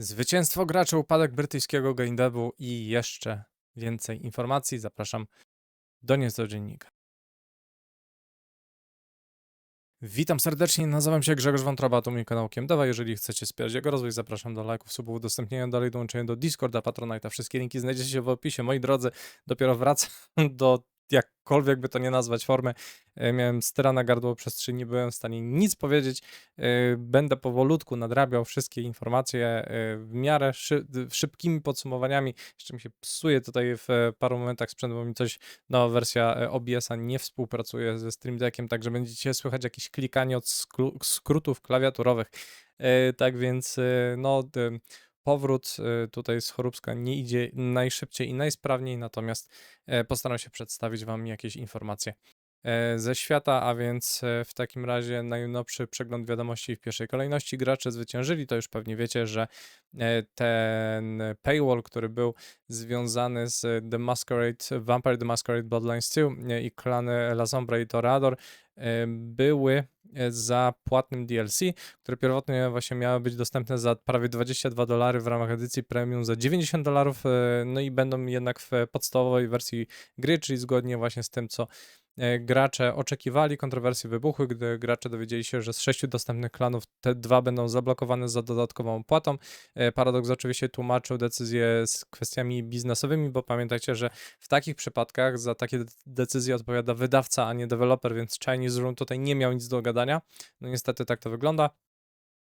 Zwycięstwo graczy, upadek brytyjskiego GameDevu i jeszcze więcej informacji. Zapraszam do nieco dziennika. Witam serdecznie, nazywam się Grzegorz Wątroba, to mój kanał Kiemdewa. Jeżeli chcecie wspierać jego rozwój, zapraszam do lajków, subów, udostępnienia, dalej dołączenia do Discorda, Patronite'a. Wszystkie linki znajdziecie się w opisie. Moi drodzy, dopiero wracam do jakkolwiek by to nie nazwać formy. E, Miałem styra na gardło przestrzeni, nie byłem w stanie nic powiedzieć. E, Będę powolutku nadrabiał wszystkie informacje e, w miarę szy szybkimi podsumowaniami. Jeszcze mi się psuje tutaj w paru momentach sprzęt, bo mi coś nowa wersja OBS-a nie współpracuje ze Stream Deckiem, także będziecie słychać jakieś klikanie od skrótów klawiaturowych. Tak więc no powrót y, tutaj z Chorobska nie idzie najszybciej i najsprawniej, natomiast e, postaram się przedstawić Wam jakieś informacje ze świata, a więc e, w takim razie najnowszy przegląd wiadomości w pierwszej kolejności. Gracze zwyciężyli, to już pewnie wiecie, że e, ten paywall, który był związany z The Masquerade, Vampire The Masquerade Bloodlines 2 e, i klany La Sombra i Toreador e, były e, za płatnym DLC, które pierwotnie właśnie miały być dostępne za prawie 22 dolary w ramach edycji premium za 90 dolarów, e, no i będą jednak w podstawowej wersji gry, czyli zgodnie właśnie z tym, co e, gracze oczekiwali. Kontrowersje wybuchły, gdy gracze dowiedzieli się, że z sześciu dostępnych klanów te dwa będą zablokowane za dodatkową opłatą. E, Paradox oczywiście tłumaczył decyzję z kwestiami biznesowymi, bo pamiętajcie, że w takich przypadkach za takie de- decyzje odpowiada wydawca, a nie deweloper, więc Chinese Room tutaj nie miał nic do gadania. No niestety tak to wygląda.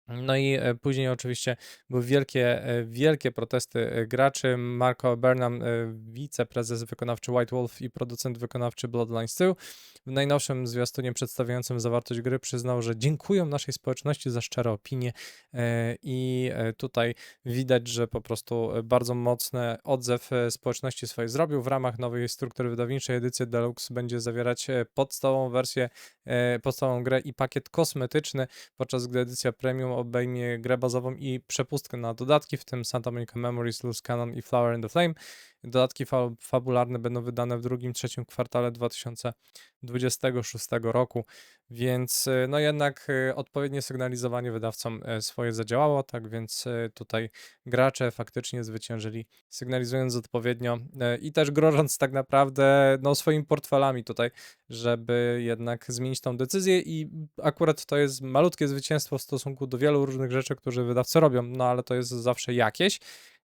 No i e, później oczywiście były wielkie, e, wielkie protesty e, graczy. Marco Burnham, wiceprezes wykonawczy White Wolf i producent wykonawczy Bloodlines 2, w najnowszym zwiastunie przedstawiającym zawartość gry przyznał, że dziękują naszej społeczności za szczere opinie i tutaj widać, że po prostu bardzo mocny odzew społeczności swojej zrobił. W ramach nowej struktury wydawniczej edycja Deluxe będzie zawierać podstawową wersję, e, podstawową grę i pakiet kosmetyczny, podczas gdy edycja premium obejmie grę bazową i przepustkę na dodatki, w tym Santa Monica Memories, Loose Cannon i Flower in the Flame. Dodatki fa fabularne będą wydane w drugim, trzecim kwartale 2026 roku, więc y, no jednak y, odpowiednie sygnalizowanie wydawcom e, swoje zadziałało, tak więc y, tutaj gracze faktycznie zwyciężyli, sygnalizując odpowiednio i też grożąc tak naprawdę no, swoimi portfelami tutaj, żeby jednak zmienić tą decyzję i akurat to jest malutkie zwycięstwo w stosunku do wielu różnych rzeczy, które wydawcy robią, no ale to jest zawsze jakieś.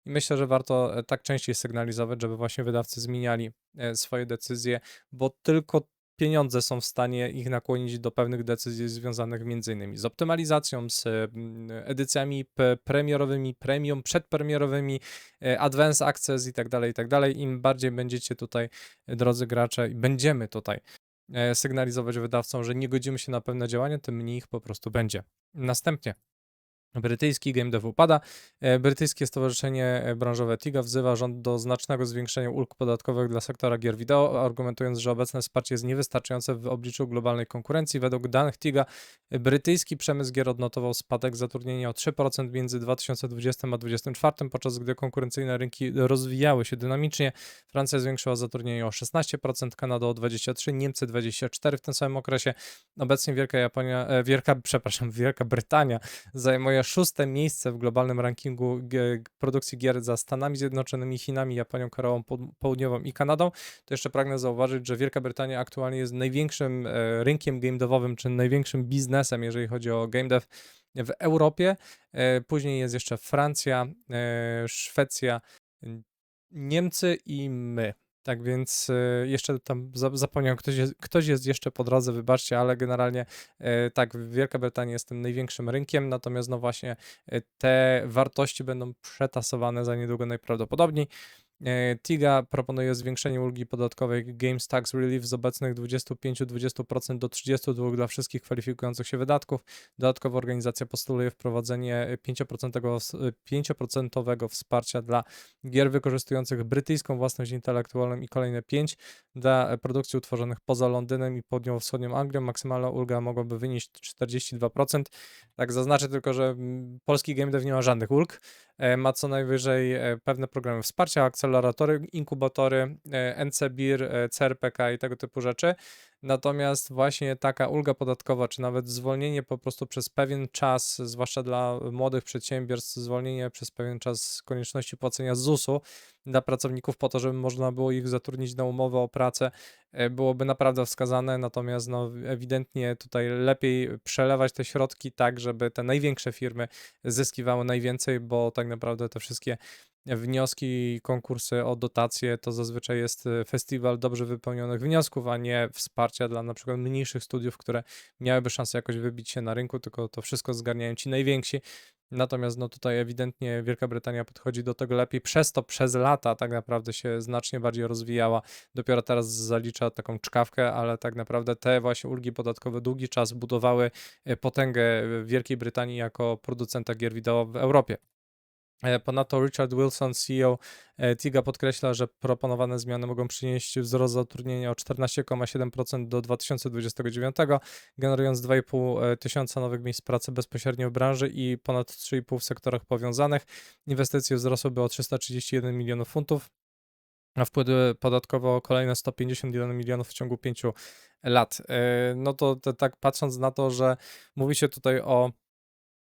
I myślę, że warto e, tak częściej sygnalizować, żeby właśnie wydawcy zmieniali e, swoje decyzje, bo tylko pieniądze są w stanie ich nakłonić do pewnych decyzji związanych innymi z optymalizacją, z mm, edycjami premierowymi, premium, przedpremierowymi, e, advance access i tak dalej, i tak dalej. Im bardziej będziecie tutaj, drodzy gracze, i będziemy tutaj sygnalizować wydawcom, że nie godzimy się na pewne działania, tym mniej ich po prostu będzie. Następnie Brytyjski Game Dev upada. E, Brytyjskie Stowarzyszenie e, Branżowe TIGA wzywa rząd do znacznego zwiększenia ulg podatkowych dla sektora gier wideo, argumentując, że obecne wsparcie jest niewystarczające w obliczu globalnej konkurencji. Według danych TIGA e, brytyjski przemysł gier odnotował spadek zatrudnienia o 3% między 2020 a 2024, podczas gdy konkurencyjne rynki rozwijały się dynamicznie. Francja zwiększyła zatrudnienie o 16%, Kanada o 23%, Niemcy 24% w tym samym okresie. Obecnie Wielka Japonia, Wielka, przepraszam, Wielka Brytania zajmuje szóste miejsce w globalnym rankingu produkcji gier za Stanami Zjednoczonymi, Chinami, Japonią, Koreą Poł- Południową i Kanadą. To jeszcze pragnę zauważyć, że Wielka Brytania aktualnie jest największym e, rynkiem game devowym, czy największym biznesem, jeżeli chodzi o game dev w Europie. E, Później jest jeszcze Francja, e, Szwecja, Niemcy i my. Tak więc e, jeszcze tam za- zapomniałem, ktoś jest, ktoś jest jeszcze po drodze, wybaczcie, ale generalnie e, tak, Wielka Brytania jest tym największym rynkiem, natomiast no właśnie e, te wartości będą przetasowane za niedługo najprawdopodobniej. E, TIGA proponuje zwiększenie ulgi podatkowej Games Tax Relief z obecnych 25-20% do 32% dla wszystkich kwalifikujących się wydatków. Dodatkowo organizacja postuluje wprowadzenie 5%, ws- 5% wsparcia dla gier wykorzystujących brytyjską własność intelektualną i kolejne 5 dla produkcji utworzonych poza Londynem i południowo-wschodnią Anglią. Maksymalna ulga mogłaby wynieść 42%. Tak zaznaczę tylko, że polski game dev nie ma żadnych ulg. E, Ma co najwyżej e, pewne programy wsparcia, akceleratory, inkubatory, e, NCBIR, e, CRPK i tego typu rzeczy. Natomiast właśnie taka ulga podatkowa, czy nawet zwolnienie po prostu przez pewien czas, zwłaszcza dla młodych przedsiębiorstw, zwolnienie przez pewien czas konieczności płacenia ZUS-u dla pracowników po to, żeby można było ich zatrudnić na umowę o pracę, e, byłoby naprawdę wskazane. Natomiast no, ewidentnie tutaj lepiej przelewać te środki tak, żeby te największe firmy zyskiwały najwięcej, bo tak naprawdę te wszystkie wnioski, konkursy o dotacje to zazwyczaj jest e, festiwal dobrze wypełnionych wniosków, a nie wsparcia dla na przykład mniejszych studiów, które miałyby szansę jakoś wybić się na rynku, tylko to wszystko zgarniają ci najwięksi. Natomiast no tutaj ewidentnie Wielka Brytania podchodzi do tego lepiej, przez to przez lata tak naprawdę się znacznie bardziej rozwijała. Dopiero teraz zalicza taką czkawkę, ale tak naprawdę te właśnie ulgi podatkowe długi czas budowały e, potęgę Wielkiej Brytanii jako producenta gier wideo w Europie. E, Ponadto Richard Wilson, CEO e, TIGA podkreśla, że proponowane zmiany mogą przynieść wzrost zatrudnienia o 14,7% do 2029, generując 2,5 e, tysiąca nowych miejsc pracy bezpośrednio w branży i ponad 3,5 w sektorach powiązanych. Inwestycje wzrosłyby o 331 milionów funtów, a wpływy podatkowe o kolejne 151 milionów w ciągu 5 lat. No to, to tak patrząc na to, że mówi się tutaj o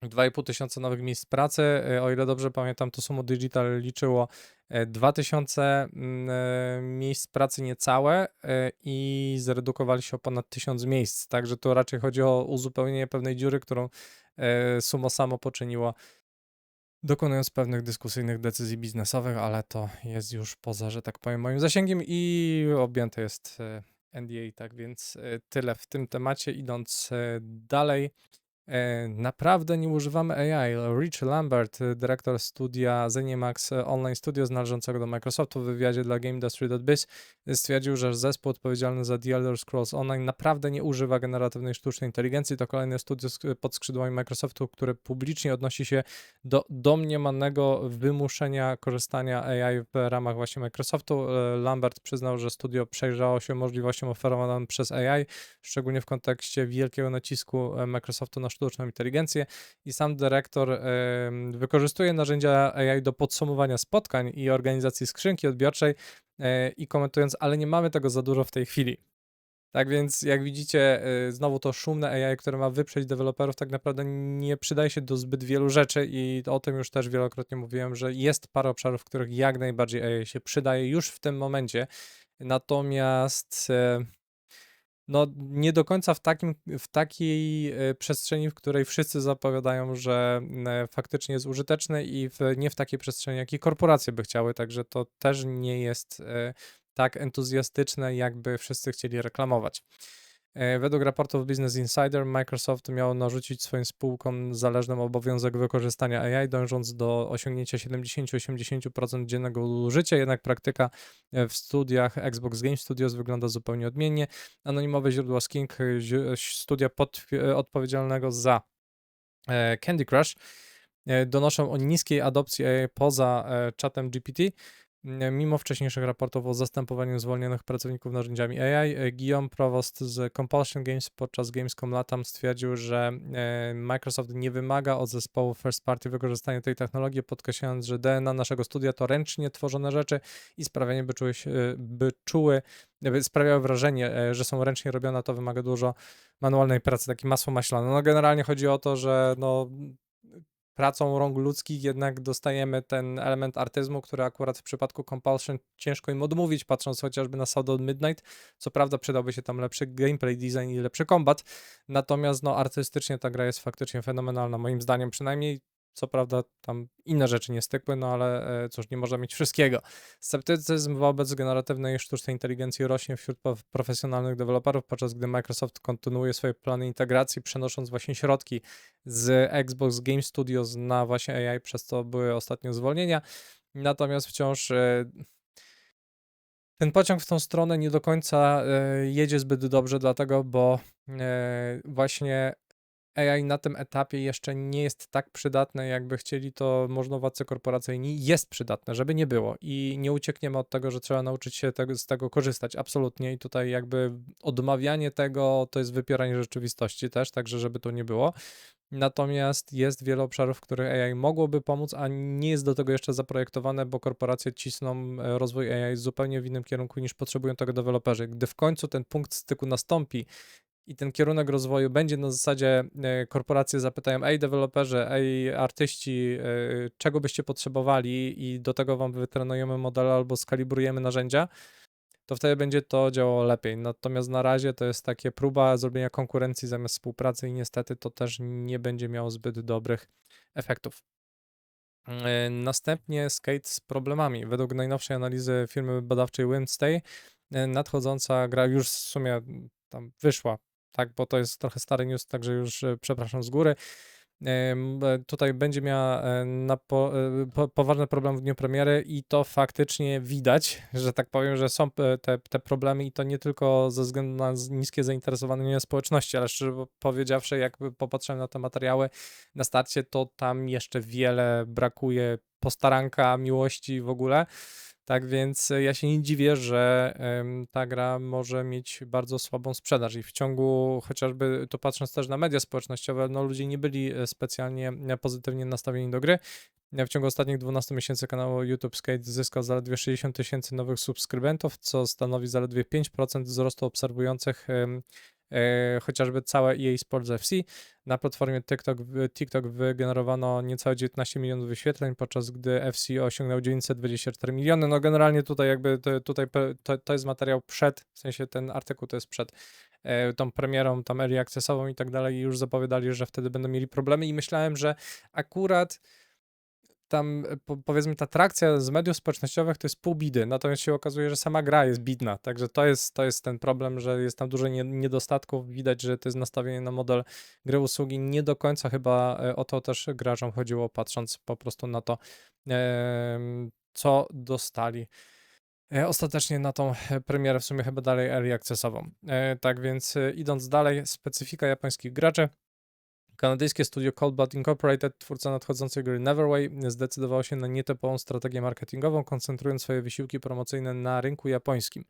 2,5 tysiąca nowych miejsc pracy. E, o ile dobrze pamiętam, to Sumo Digital liczyło 2000 e, mm, e, miejsc pracy niecałe i zredukowali się o ponad 1000 miejsc. Także tu raczej chodzi o uzupełnienie pewnej dziury, którą Sumo samo poczyniło, dokonując pewnych dyskusyjnych decyzji biznesowych, ale to jest już poza, że tak powiem, moim zasięgiem i objęte jest NDA, tak więc tyle w tym temacie. Idąc dalej. E, naprawdę nie używamy AI. Rich Lambert, dyrektor studia Zenimax Online Studios należącego do Microsoftu w wywiadzie dla GameIndustry.biz stwierdził, że zespół odpowiedzialny za The Elder Scrolls Online naprawdę nie używa generatywnej sztucznej inteligencji. To kolejne studio pod skrzydłami Microsoftu, które publicznie odnosi się do domniemanego wymuszenia korzystania AI w ramach właśnie Microsoftu. E, Lambert przyznał, że studio przejrzało się możliwościom oferowanym przez AI, szczególnie w kontekście wielkiego nacisku e, Microsoftu na sztuczną inteligencję i sam dyrektor wykorzystuje narzędzia AI do podsumowania spotkań i organizacji skrzynki odbiorczej e, i komentując, ale nie mamy tego za dużo w tej chwili. Tak więc, jak widzicie, e, znowu to szumne AI, które ma wyprzeć deweloperów, tak naprawdę nie przydaje się do zbyt wielu rzeczy i o tym już też wielokrotnie mówiłem, że jest parę obszarów, w których jak najbardziej AI się przydaje już w tym momencie. Natomiast e, no, nie do końca w, takim, w takiej e, przestrzeni, w której wszyscy zapowiadają, że e, faktycznie jest użyteczny i w, nie w takiej przestrzeni, jakiej korporacje by chciały, także to też nie jest e, tak entuzjastyczne, jakby wszyscy chcieli reklamować. E, według raportów Business Insider Microsoft miał narzucić swoim spółkom zależnym obowiązek wykorzystania AI, dążąc do osiągnięcia 70-80% dziennego użycia, jednak praktyka e, w studiach Xbox Game Studios wygląda zupełnie odmiennie. Anonimowe źródła z King, e, studia pod, odpowiedzialnego za Candy Crush, donoszą o niskiej adopcji AI poza czatem GPT, Mimo wcześniejszych raportów o zastępowaniu zwolnionych pracowników narzędziami AI, e, Guillaume Provost z Compulsion Games podczas Gamescom Latam stwierdził, że e, Microsoft nie wymaga od zespołu first party wykorzystania tej technologii, podkreślając, że DNA naszego studia to ręcznie tworzone rzeczy i sprawianie, by czuły, się, by czuły sprawiały wrażenie, e, że są ręcznie robione, to wymaga dużo manualnej pracy, takie masło maślane. No generalnie chodzi o to, że no pracą rąk ludzkich jednak dostajemy ten element artyzmu, który akurat w przypadku Compulsion ciężko im odmówić, patrząc chociażby na Sound Midnight. Co prawda przydałby się tam lepszy gameplay design i lepszy kombat, natomiast no artystycznie ta gra jest faktycznie fenomenalna, moim zdaniem przynajmniej co prawda tam inne rzeczy nie stykły, no ale e, cóż, nie można mieć wszystkiego. Sceptycyzm wobec generatywnej sztucznej inteligencji rośnie wśród profesjonalnych deweloperów, podczas gdy Microsoft kontynuuje swoje plany integracji, przenosząc właśnie środki z Xbox Game Studios na właśnie AI, przez co były ostatnio zwolnienia. Natomiast wciąż e, ten pociąg w tą stronę nie do końca e, jedzie zbyt dobrze, dlatego, bo właśnie AI na tym etapie jeszcze nie jest tak przydatne, jakby chcieli to możnowładcy korporacyjni. Jest przydatne, żeby nie było i nie uciekniemy od tego, że trzeba nauczyć się tego, z tego korzystać. Absolutnie i tutaj jakby odmawianie tego to jest wypieranie rzeczywistości też, także żeby to nie było. Natomiast jest wiele obszarów, w których AI mogłoby pomóc, a nie jest do tego jeszcze zaprojektowane, bo korporacje cisną e, rozwój AI zupełnie w innym kierunku niż potrzebują tego deweloperzy. Gdy w końcu ten punkt styku nastąpi i ten kierunek rozwoju będzie na zasadzie e, korporacje zapytają, ej deweloperzy, ej artyści, e, czego byście potrzebowali i do tego wam wytrenujemy model albo skalibrujemy narzędzia, to wtedy będzie to działało lepiej. Natomiast na razie to jest takie próba zrobienia konkurencji zamiast współpracy i niestety to też nie będzie miało zbyt dobrych efektów. E, następnie skate z problemami. Według najnowszej analizy firmy badawczej Wednesday nadchodząca gra już w sumie tam wyszła tak, bo to jest trochę stary news, także już e, przepraszam z góry. E, tutaj będzie miała e, po, po, poważny problem w dniu premiery i to faktycznie widać, że tak powiem, że są te, te problemy i to nie tylko ze względu na niskie zainteresowanie społeczności, ale szczerze powiedziawszy, jakby popatrzyłem na te materiały na starcie, to tam jeszcze wiele brakuje postaranka, miłości w ogóle. Tak więc e, ja się nie dziwię, że ta gra może mieć bardzo słabą sprzedaż i w ciągu, chociażby to patrząc też na media społecznościowe, no ludzie nie byli e, specjalnie e, pozytywnie nastawieni do gry. W ciągu ostatnich 12 miesięcy kanał YouTube Skate zyskał zaledwie 60 tysięcy nowych subskrybentów, co stanowi zaledwie 5% wzrostu obserwujących chociażby całe EA Sports FC. Na platformie TikTok, TikTok wygenerowano niecałe 19 milionów wyświetleń, podczas gdy FC osiągnął 924 miliony. No generalnie tutaj jakby to, tutaj to, to jest materiał przed, w sensie ten artykuł to jest przed e, tą premierą, tam early accessową i tak dalej i już zapowiadali, że wtedy będą mieli problemy i myślałem, że akurat tam po, powiedzmy ta trakcja z mediów społecznościowych to jest pół bidy, natomiast się okazuje, że sama gra jest bidna, także to jest, to jest ten problem, że jest tam dużo nie, niedostatków, widać, że to jest nastawienie na model gry usługi, nie do końca chyba e, o to też graczom chodziło, patrząc po prostu na to, e, co dostali. E, ostatecznie na tą premierę, w sumie chyba dalej early accessową. E, tak więc e, idąc dalej, specyfika japońskich graczy, Kanadyjskie studio Coldblood Incorporated, twórca nadchodzącej gry Neverway, zdecydowało się na nietypową strategię marketingową, koncentrując swoje wysiłki promocyjne na rynku japońskim.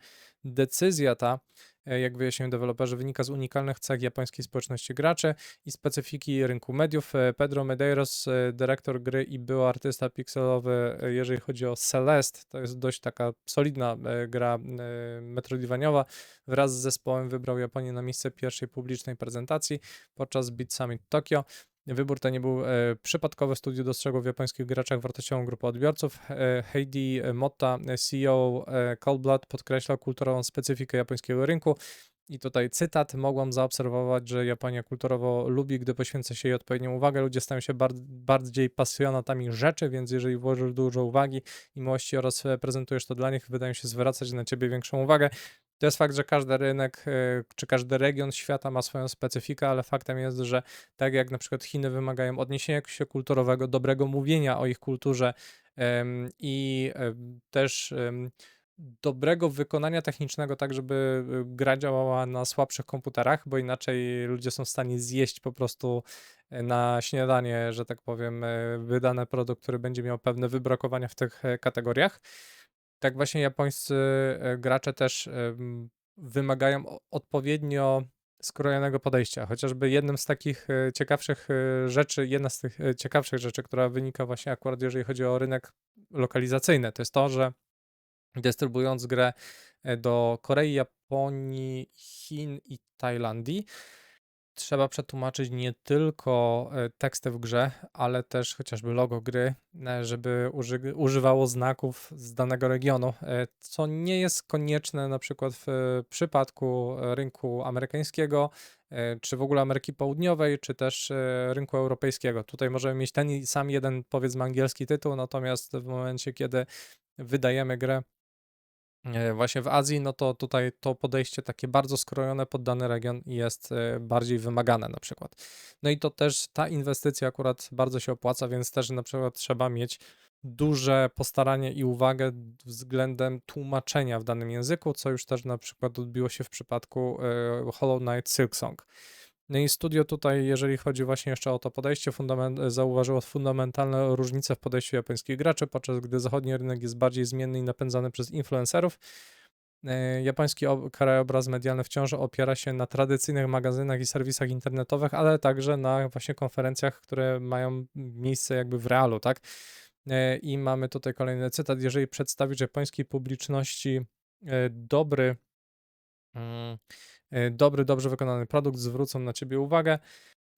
Decyzja ta jak wyjaśniają deweloperzy, wynika z unikalnych cech japońskiej społeczności graczy i specyfiki rynku mediów. E, Pedro Medeiros, e, dyrektor gry i był artysta pikselowy, jeżeli chodzi o Celeste, to jest dość taka solidna gra metroidvaniowa, wraz z zespołem wybrał Japonię na miejsce pierwszej publicznej prezentacji podczas Beat Summit Tokyo. Wybór ten nie był e, przypadkowy. Studio dostrzegło w japońskich graczach wartościową grupę odbiorców. E, Heidi Motta, CEO e, Coldblood, podkreślał kulturową specyfikę japońskiego rynku. I tutaj cytat: Mogłam zaobserwować, że Japonia kulturowo lubi, gdy poświęca się jej odpowiednią uwagę. Ludzie stają się bar bardziej pasjonatami rzeczy, więc jeżeli włożysz dużo uwagi i miłości oraz prezentujesz to dla nich, wydają się zwracać na ciebie większą uwagę. To jest fakt, że każdy rynek e, czy każdy region świata ma swoją specyfikę, ale faktem jest, że tak jak na przykład Chiny wymagają odniesienia się kulturowego, dobrego mówienia o ich kulturze i też dobrego wykonania technicznego, tak żeby e, gra działała na słabszych komputerach, bo inaczej ludzie są w stanie zjeść po prostu e, na śniadanie, że tak powiem, wydany produkt, który będzie miał pewne wybrakowania w tych kategoriach tak właśnie japońscy e, gracze też wymagają odpowiednio skrojonego podejścia. Chociażby jednym z takich e, ciekawszych e, rzeczy, jedna z tych ciekawszych rzeczy, która wynika właśnie akurat jeżeli chodzi o rynek lokalizacyjny, to jest to, że dystrybuując grę do Korei, Japonii, Chin i Tajlandii, trzeba przetłumaczyć nie tylko e, teksty w grze, ale też chociażby logo gry, e, żeby uży używało znaków z danego regionu, e, co nie jest konieczne na przykład w przypadku rynku amerykańskiego, czy w ogóle Ameryki Południowej, czy też rynku europejskiego. Tutaj możemy mieć ten sam jeden, powiedzmy, angielski tytuł, natomiast w momencie, kiedy wydajemy grę właśnie w Azji, no to tutaj to podejście takie bardzo skrojone pod dany region jest e, bardziej wymagane na przykład. No i to też ta inwestycja akurat bardzo się opłaca, więc też na przykład trzeba mieć duże postaranie i uwagę względem tłumaczenia w danym języku, co już też na przykład odbiło się w przypadku e, Hollow Knight Silksong. No i studio tutaj, jeżeli chodzi właśnie jeszcze o to podejście, fundament, zauważyło fundamentalne różnice w podejściu japońskich graczy, podczas gdy zachodni rynek jest bardziej zmienny i napędzany przez influencerów. E, Japoński ob- krajobraz medialny wciąż opiera się na tradycyjnych magazynach i serwisach internetowych, ale także na właśnie konferencjach, które mają miejsce jakby w realu, tak? E, I mamy tutaj kolejny cytat. Jeżeli przedstawisz japońskiej publiczności e, dobry, mm, e, dobry, dobrze wykonany produkt, zwrócą na ciebie uwagę.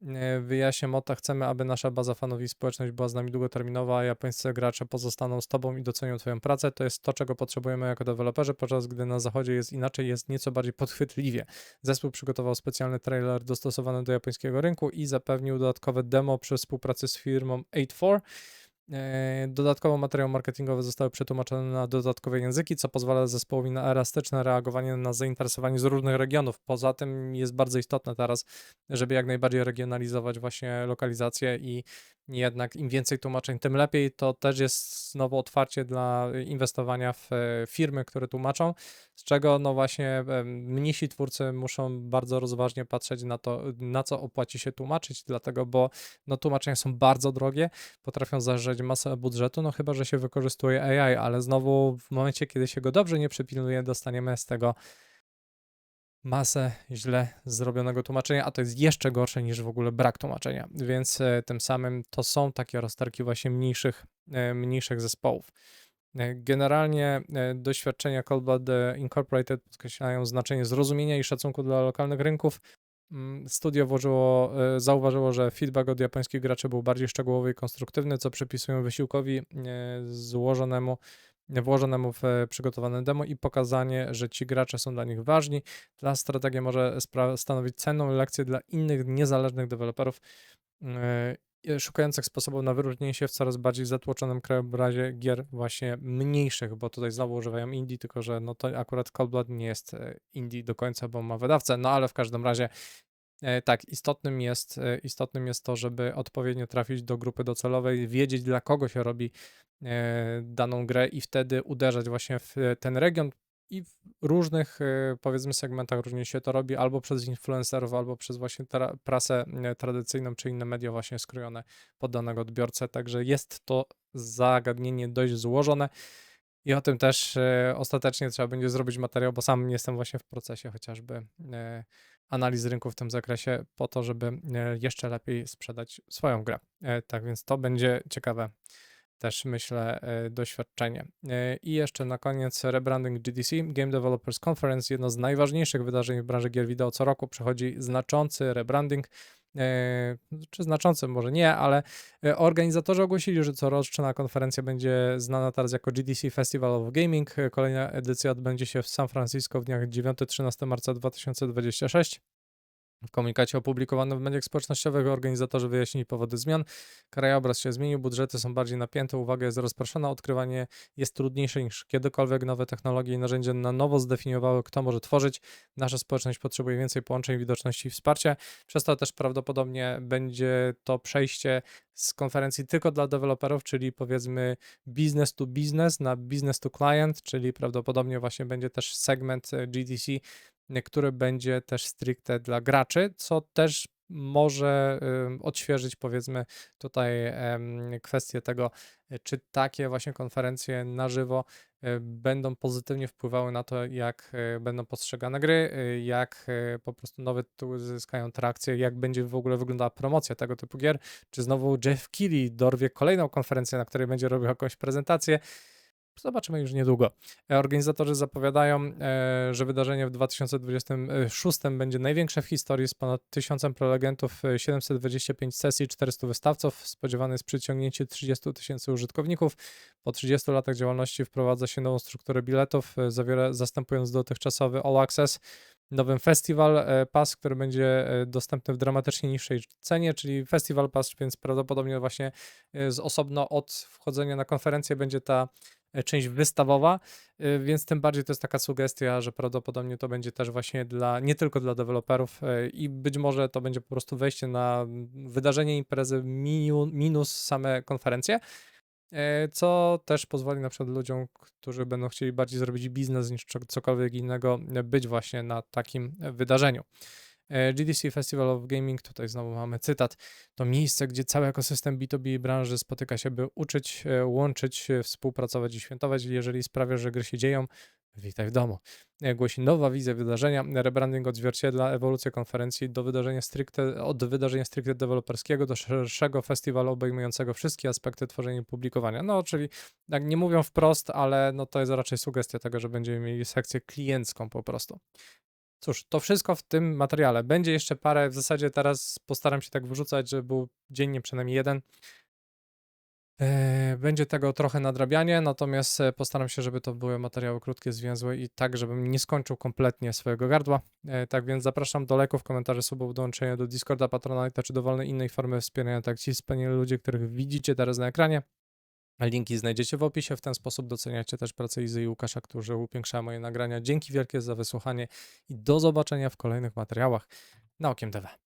E, Wyjaśnię Mota, chcemy, aby nasza baza fanów i społeczność była z nami długoterminowa, a japońscy gracze pozostaną z tobą i docenią twoją pracę. To jest to, czego potrzebujemy jako deweloperzy, podczas gdy na zachodzie jest inaczej, jest nieco bardziej podchwytliwie. Zespół przygotował specjalny trailer dostosowany do japońskiego rynku i zapewnił dodatkowe demo przy współpracy z firmą 84. E, Dodatkowo materiały marketingowe zostały przetłumaczone na dodatkowe języki, co pozwala zespołowi na elastyczne reagowanie na zainteresowanie z różnych regionów. Poza tym jest bardzo istotne teraz, żeby jak najbardziej regionalizować właśnie lokalizację i jednak im więcej tłumaczeń, tym lepiej. To też jest znowu otwarcie dla inwestowania w e, firmy, które tłumaczą, z czego no właśnie mniejsi twórcy muszą bardzo rozważnie patrzeć na to, na co opłaci się tłumaczyć, dlatego, bo no tłumaczenia są bardzo drogie, potrafią zażreć masę budżetu, no chyba, że się wykorzystuje AI, ale znowu w momencie, kiedy się go dobrze nie przypilnuje, dostaniemy z tego masę źle zrobionego tłumaczenia, a to jest jeszcze gorsze niż w ogóle brak tłumaczenia, więc e, tym samym to są takie rozterki właśnie mniejszych, e, mniejszych zespołów. E, Generalnie doświadczenia Coldblood Incorporated podkreślają znaczenie zrozumienia i szacunku dla lokalnych rynków. Mm, Studio włożyło, zauważyło, że feedback od japońskich graczy był bardziej szczegółowy i konstruktywny, co przypisują wysiłkowi złożonemu, włożonemu w e, przygotowane demo i pokazanie, że ci gracze są dla nich ważni. Ta strategia może stanowić cenną lekcję dla innych niezależnych deweloperów e, i szukających sposobów na wyróżnienie się w coraz bardziej zatłoczonym krajobrazie gier właśnie mniejszych, bo tutaj znowu używają indie, tylko że no to akurat Cold Blood nie jest e, indie do końca, bo ma wydawcę, no ale w każdym razie e, tak, istotnym jest, e, istotnym jest to, żeby odpowiednio trafić do grupy docelowej, wiedzieć dla kogo się robi e, daną grę i wtedy uderzać właśnie w e, ten region i w różnych, e, powiedzmy, segmentach różnie się to robi, albo przez influencerów, albo przez właśnie tra- prasę e, tradycyjną, czy inne media właśnie skrojone pod danego odbiorcę, także jest to zagadnienie dość złożone i o tym też e, ostatecznie trzeba będzie zrobić materiał, bo sam jestem właśnie w procesie chociażby e, analiz rynku w tym zakresie, po to, żeby e, jeszcze lepiej sprzedać swoją grę. E, tak więc to będzie ciekawe też myślę e, doświadczenie. I jeszcze na koniec rebranding GDC, Game Developers Conference, jedno z najważniejszych wydarzeń w branży gier wideo co roku, przechodzi znaczący rebranding, czy znaczący może nie, ale e, organizatorzy ogłosili, że coroczna konferencja będzie znana teraz jako GDC Festival of Gaming. E, Kolejna edycja odbędzie się w San Francisco w dniach 9-13 marca 2026. W komunikacie opublikowanym w mediach społecznościowych organizatorzy wyjaśnili powody zmian. Krajobraz się zmienił, budżety są bardziej napięte, uwaga jest rozproszona, odkrywanie jest trudniejsze niż kiedykolwiek. Nowe technologie i narzędzia na nowo zdefiniowały, kto może tworzyć. Nasza społeczność potrzebuje więcej połączeń, widoczności i wsparcia. Przez to też prawdopodobnie będzie to przejście z konferencji tylko dla deweloperów, czyli powiedzmy business to business na business to client, czyli prawdopodobnie właśnie będzie też segment e, GDC, który będzie też stricte dla graczy, co też może odświeżyć powiedzmy tutaj kwestię tego, czy takie właśnie konferencje na żywo e, będą pozytywnie wpływały na to, jak e, będą postrzegane gry, e, jak po prostu nowe tytuły zyskają trakcję, jak będzie w ogóle wyglądała promocja tego typu gier, czy znowu Jeff Keighley dorwie kolejną konferencję, na której będzie robił jakąś prezentację. Zobaczymy już niedługo. E, Organizatorzy zapowiadają, e, że wydarzenie w 2026 będzie największe w historii z ponad 1000 prelegentów, e, 725 sesji, 400 wystawców. Spodziewane jest przyciągnięcie 30 tysięcy użytkowników. Po 30 latach działalności wprowadza się nową strukturę biletów, e, zawiera, zastępując dotychczasowy All Access nowym Festival e, Pass, który będzie e, dostępny w dramatycznie niższej cenie, czyli Festival Pass, więc prawdopodobnie właśnie e, z osobno od wchodzenia na konferencję będzie ta część wystawowa, więc tym bardziej to jest taka sugestia, że prawdopodobnie to będzie też właśnie dla, nie tylko dla deweloperów i być może to będzie po prostu wejście na wydarzenie imprezy minu- minus same konferencje, co też pozwoli na przykład ludziom, którzy będą chcieli bardziej zrobić biznes niż cokolwiek innego, e, być właśnie na takim e, wydarzeniu. E, GDC Festival of Gaming, tutaj znowu mamy cytat, to miejsce, gdzie cały ekosystem B2B branży spotyka się, by uczyć, e, łączyć, e, współpracować i świętować. Jeżeli sprawia, że gry się dzieją, Witaj w domu. Głosi nowa wizja wydarzenia, rebranding odzwierciedla ewolucję konferencji do wydarzenia stricte, od wydarzenia stricte deweloperskiego do szerszego festiwalu obejmującego wszystkie aspekty tworzenia i publikowania. No, czyli tak nie mówią wprost, ale no to jest raczej sugestia tego, że będziemy mieli sekcję kliencką po prostu. Cóż, to wszystko w tym materiale. Będzie jeszcze parę, w zasadzie teraz postaram się tak wyrzucać, żeby był dziennie przynajmniej jeden. Eee, Będzie tego trochę nadrabianie, natomiast e, postaram się, żeby to były materiały krótkie, zwięzłe i tak, żebym nie skończył kompletnie swojego gardła. E, Tak więc zapraszam do lajków, komentarzy, subów, dołączenia do Discorda, Patronite'a czy dowolnej innej formy wspierania, tak ci wspaniali ludzie, których widzicie teraz na ekranie. Linki znajdziecie w opisie, w ten sposób doceniacie też pracę Izy i Łukasza, którzy upiększają moje nagrania. Dzięki wielkie za wysłuchanie i do zobaczenia w kolejnych materiałach na Okiem TV.